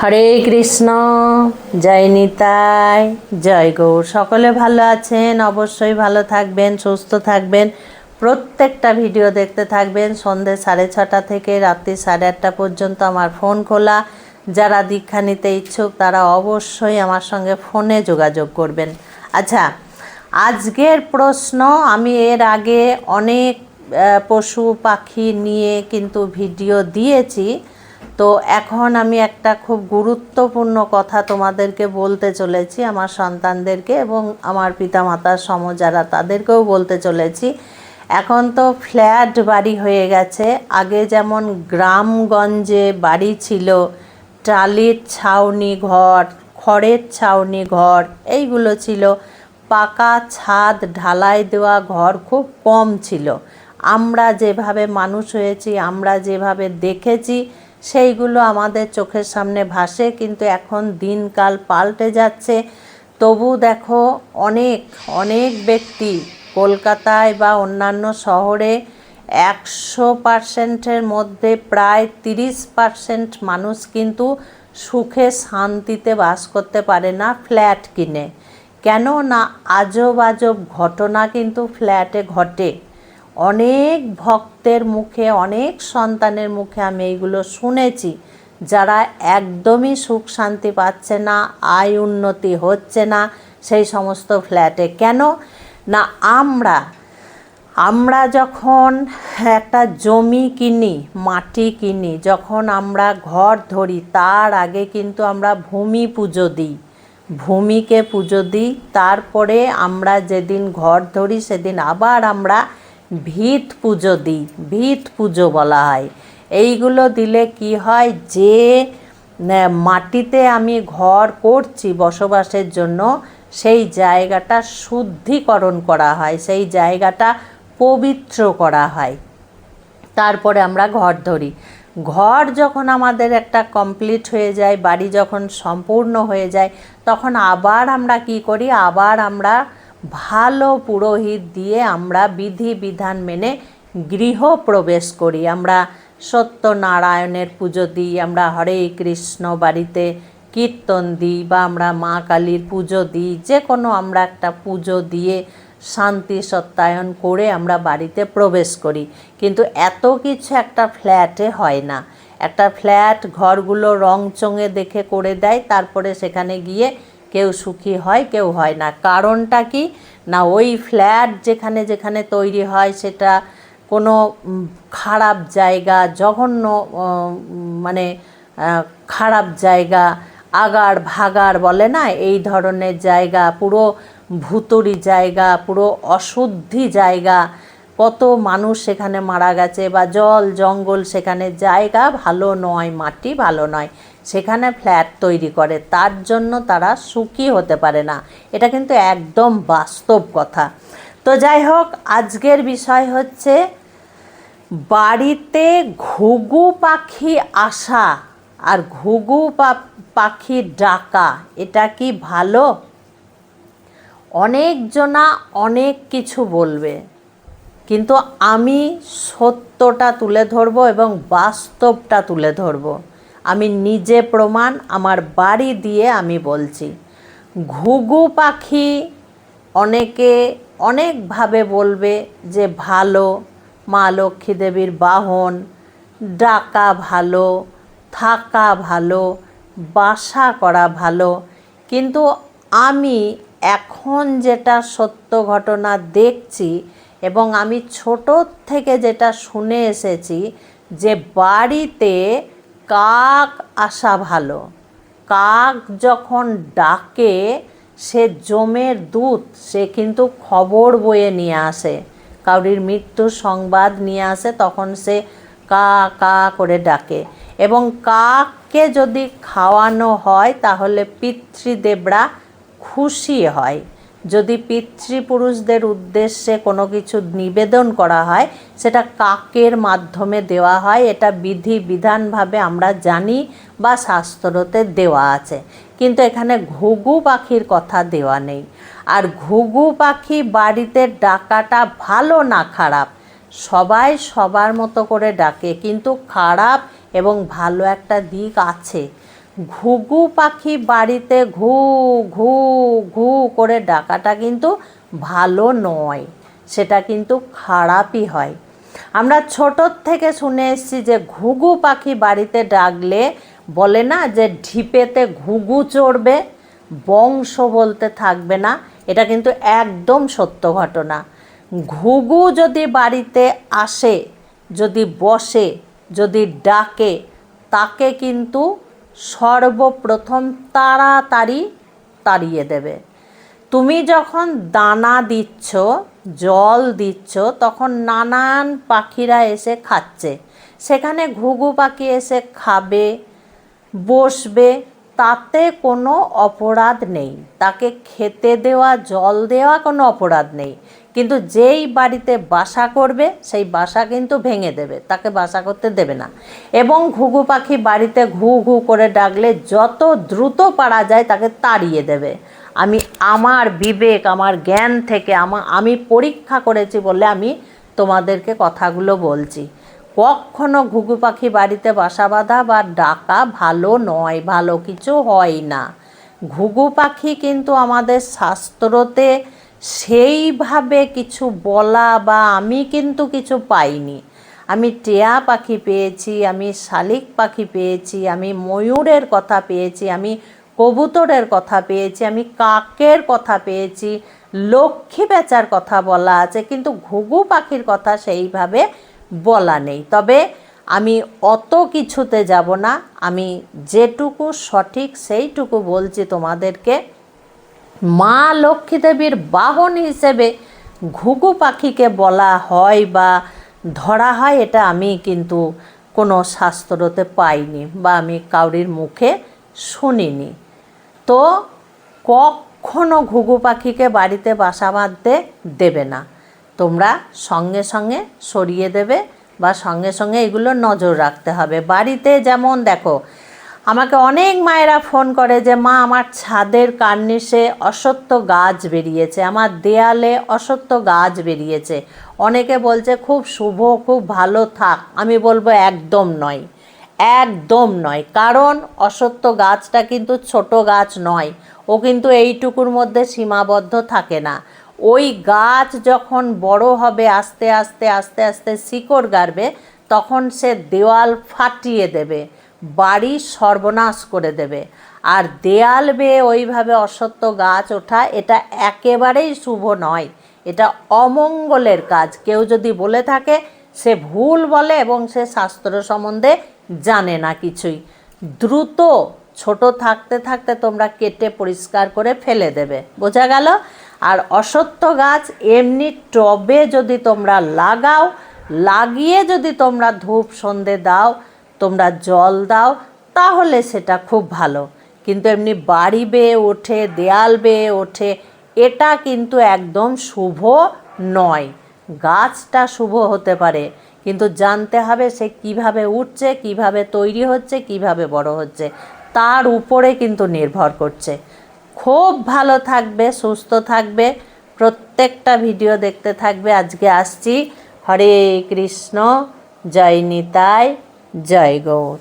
হরে কৃষ্ণ, জয় নিতাই, জয় গৌর। সকলে ভালো আছেন, অবশ্যই ভালো থাকবেন, সুস্থ থাকবেন। প্রত্যেকটা ভিডিও দেখতে থাকবেন। সন্ধে সাড়ে ছটা থেকে রাত্রি সাড়ে আটটা পর্যন্ত আমার ফোন খোলা। যারা দীক্ষা নিতে ইচ্ছুক, তারা অবশ্যই আমার সঙ্গে ফোনে যোগাযোগ করবেন। আচ্ছা আজকের প্রশ্ন, আমি এর আগে অনেক পশু পাখি নিয়ে কিন্তু ভিডিও দিয়েছি। তো এখন আমি একটা খুব গুরুত্বপূর্ণ কথা তোমাদেরকে বলতে চলেছি, আমার সন্তানদেরকে এবং আমার পিতামাতার সম যারা তাদেরকেও বলতে চলেছি। এখন তো ফ্ল্যাট বাড়ি হয়ে গেছে, আগে যেমন গ্রামগঞ্জে বাড়ি ছিল, টালির ছাউনি ঘর, খড়ের ছাউনি ঘর, এইগুলো ছিল। পাকা ছাদ, ঢালাই দেওয়া ঘর খুব কম ছিল। আমরা যেভাবে মানুষ হয়েছি, আমরা যেভাবে দেখেছি সেইগুলো আমাদের চোখের সামনে ভাসে, কিন্তু এখন দিনকাল পাল্টে যাচ্ছে। তবু দেখো, অনেক অনেক ব্যক্তি কলকাতায় বা অন্যান্য শহরে একশো পার্সেন্টের মধ্যে প্রায় তিরিশ পার্সেন্ট মানুষ কিন্তু সুখে শান্তিতে বাস করতে পারে না ফ্ল্যাট কিনে। কেন না আজব আজব ঘটনা কিন্তু ফ্ল্যাটে ঘটে। অনেক ভক্তের মুখে, অনেক সন্তানের মুখে আমি এইগুলো শুনেছি, যারা একদমই সুখ শান্তি পাচ্ছে না, আয় উন্নতি হচ্ছে না সেই সমস্ত ফ্ল্যাটে। কেন? না, আমরা আমরা যখন একটা জমি কিনি, মাটি কিনি, যখন আমরা ঘর ধরি, তার আগে কিন্তু আমরা ভূমি পুজো দিই। ভূমিকে পুজো দিই, তারপরে আমরা যেদিন ঘর ধরি, সেদিন আবার আমরা ভিত পুজো দিই, ভিত পুজো বলা হয়। এইগুলো দিলে কি হয় যে মাটিতে আমি ঘর করছি বসবাসের জন্য, সেই জায়গাটা শুদ্ধিকরণ করা হয়, সেই জায়গাটা পবিত্র করা হয়। তারপরে আমরা ঘর ধরি। ঘর যখন আমাদের একটা কমপ্লিট হয়ে যায়, বাড়ি যখন সম্পূর্ণ হয়ে যায়, তখন আবার আমরা কি করি? আবার আমরা ভালো পুরোহিত দিয়ে আমরা বিধি বিধান মেনে গৃহ প্রবেশ করি। আমরা সত্যনারায়ণের পুজো দিই, আমরা হরে কৃষ্ণ বাড়িতে কীর্তন দিই বা আমরা মা কালীর পুজো দিই। যে কোনো আমরা একটা পুজো দিয়ে শান্তি সত্যায়ন করে আমরা বাড়িতে প্রবেশ করি। কিন্তু এত কিছু একটা ফ্ল্যাটে হয় না। একটা ফ্ল্যাট ঘরগুলো রং চঙে দেখে করে দেয়, তারপরে সেখানে গিয়ে কেউ সুখী হয়, কেউ হয় না। কারণটা কি? না, ওই ফ্ল্যাট যেখানে যেখানে তৈরি হয় সেটা কোনো খারাপ জায়গা, জঘন্য মানে খারাপ জায়গা, আগার ভাগার বলে না? এই ধরনের জায়গা, পুরো ভুতুরি জায়গা, পুরো অশুদ্ধি জায়গা। কত মানুষ সেখানে মারা গেছে বা জল, জঙ্গল সেখানে জায়গা ভালো নয়, মাটি ভালো নয়। সেখানে ফ্ল্যাট তৈরি করে, তার জন্য তারা সুখী হতে পারে না। এটা কিন্তু একদম বাস্তব কথা। তো যাই হোক, আজকের বিষয় হচ্ছে বাড়িতে ঘুঘু পাখি আসা আর ঘুঘু পাখি ডাকা, এটা কি ভালো? অনেকজনা অনেক কিছু বলবে, কিন্তু আমি সত্যটা তুলে ধরবো এবং বাস্তবটা তুলে ধরবো। আমি নিজে প্রমাণ, আমার বাড়ি দিয়ে আমি বলছি। ঘুঘু পাখি অনেকে অনেকভাবে বলবে যে ভালো, মা লক্ষ্মী দেবীর বাহন, ডাকা ভালো, থাকা ভালো, বাসা করা ভালো। কিন্তু আমি এখন যেটা সত্য ঘটনা দেখছি এবং আমি ছোট থেকে যেটা শুনে এসেছি যে বাড়িতে কাক আসা ভালো। কাক যখন ডাকে, সে জমের দূত, সে কিন্তু খবর বয়ে নিয়ে আসে। কাউরির মৃত্যুর সংবাদ নিয়ে আসে, তখন সে কা কা করে ডাকে। এবং কাককে যদি খাওয়ানো হয়, তাহলে পিতৃদেবরা খুশি হয়। যদি পিতৃপুরুষদের উদ্দেশ্যে কোনো কিছু নিবেদন করা হয়, সেটা কাকের মাধ্যমে দেওয়া হয়, এটা বিধি বিধানভাবে আমরা জানি বা শাস্ত্রতে দেওয়া আছে। কিন্তু এখানে ঘুঘু পাখির কথা দেওয়া নেই। আর ঘুঘু পাখি বাড়িতে ডাকাটা ভালো না খারাপ? সবাই সবার মতো করে ডাকে, কিন্তু খারাপ এবং ভালো একটা দিক আছে। ঘুঘু পাখি বাড়িতে ঘু ঘু ঘু করে ডাকাটা কিন্তু ভালো নয়। সেটা কিন্তু খারাপই হয়। আমরা ছোটোর থেকে শুনে এসেছি যে ঘুঘু পাখি বাড়িতে ডাকলে বলে না যে ঢিপেতে ঘুঘু চড়বে, বংশ বলতে থাকবে না। এটা কিন্তু একদম সত্য ঘটনা। ঘুঘু যদি বাড়িতে আসে, যদি বসে, যদি ডাকে, তাকে কিন্তু সর্বপ্রথম তাড়াতাড়ি তাড়িয়ে দেবে। তুমি যখন দানা দিচ্ছ, জল দিচ্ছ, তখন নানান পাখিরা এসে খাচ্ছে। সেখানে ঘুঘু পাখি এসে খাবে, বসবে, তাতে কোনো অপরাধ নেই। তাকে খেতে দেওয়া, জল দেওয়া কোনো অপরাধ নেই। কিন্তু যেই বাড়িতে বাসা করবে, সেই বাসা কিন্তু ভেঙে দেবে, তাকে বাসা করতে দেবে না। এবং ঘুঘু পাখি বাড়িতে ঘু ঘু করে ডাকলে যত দ্রুত পারা যায় তাকে তাড়িয়ে দেবে। আমি, আমার বিবেক, আমার জ্ঞান থেকে আমা, আমি পরীক্ষা করেছি বলে আমি তোমাদেরকে কথাগুলো বলছি। কখনো ঘুঘু পাখি বাড়িতে বাসা বাঁধা বা ডাকা ভালো নয়, ভালো কিছু হয় না। ঘুঘু পাখি কিন্তু আমাদের শাস্ত্রতে সেইভাবে কিছু বলা বা আমি কিন্তু কিছু পাইনি। আমি টিয়া পাখি পেয়েছি, আমি শালিক পাখি পেয়েছি, আমি ময়ূরের কথা পেয়েছি, আমি কবুতরের কথা পেয়েছি, আমি কাকের কথা পেয়েছি, লক্ষ্মী বেচার কথা বলা আছে, কিন্তু ঘুঘু পাখির কথা সেইভাবে বলা নেই। তবে আমি অত কিছুতে যাব না, আমি যেটুকু সঠিক সেইটুকু বলছি তোমাদেরকে। মা লক্ষ্মী দেবীর বাহন হিসেবে ঘুঘু পাখিকে বলা হয় বা ধরা হয়, এটা আমি কিন্তু কোনো শাস্ত্রতে পাইনি বা আমি কাউরির মুখে শুনিনি। তো কখনো ঘুঘু পাখিকে বাড়িতে বাসা বাঁধতে দেবে না। তোমরা সঙ্গে সঙ্গে সরিয়ে দেবে বা সঙ্গে সঙ্গে এগুলো নজর রাখতে হবে। বাড়িতে যেমন দেখো আমাকে অনেক মায়েরা ফোন করে যে, মা, আমার ছাদের কার্নিশে অসত্য গাছ বেরিয়েছে, আমার দেয়ালে অসত্য গাছ বেরিয়েছে। অনেকে বলছে, খুব শুভ, খুব ভালো থাক। আমি বলব, একদম নয় একদম নয়। কারণ অসত্য গাছটা কিন্তু ছোট গাছ নয়। ও কিন্তু এইটুকুর মধ্যে সীমাবদ্ধ থাকে না। ওই গাছ যখন বড় হবে, আস্তে আস্তে আস্তে আস্তে শিকড় গাড়বে, তখন সে দেওয়াল ফাটিয়ে দেবে। বাড়ি সর্বনাশ করে দেবে। আর দেয়াল বেয়ে ওইভাবে অসত্য গাছ ওঠা, এটা একেবারেই শুভ নয়। এটা অমঙ্গলের কাজ। কেউ যদি বলে থাকে, সে ভুল বলে এবং সে শাস্ত্র সম্বন্ধে জানে না কিছুই। দ্রুত ছোট থাকতে থাকতে তোমরা কেটে পরিষ্কার করে ফেলে দেবে। বোঝা গেল? আর অসত্য গাছ এমনি টবে যদি তোমরা লাগাও, লাগিয়ে যদি তোমরা ধূপ সন্ধে দাও তোমরা জল দাও, তাহলে সেটা খুব ভালো। কিন্তু এমনি বাড়ি বেয়ে ওঠে, দেয়াল বেয়ে ওঠে, এটা কিন্তু একদম শুভ নয়। গাছটা শুভ হতে পারে, কিন্তু জানতে হবে সে কীভাবে উঠছে, কীভাবে তৈরি হচ্ছে, কীভাবে বড় হচ্ছে, তার উপরে কিন্তু নির্ভর করছে। খুব ভালো থাকবে, সুস্থ থাকবে, প্রত্যেকটা ভিডিও দেখতে থাকবে। আজকে আসছি। হরে কৃষ্ণ, জয় নিতাই। জয় গৌর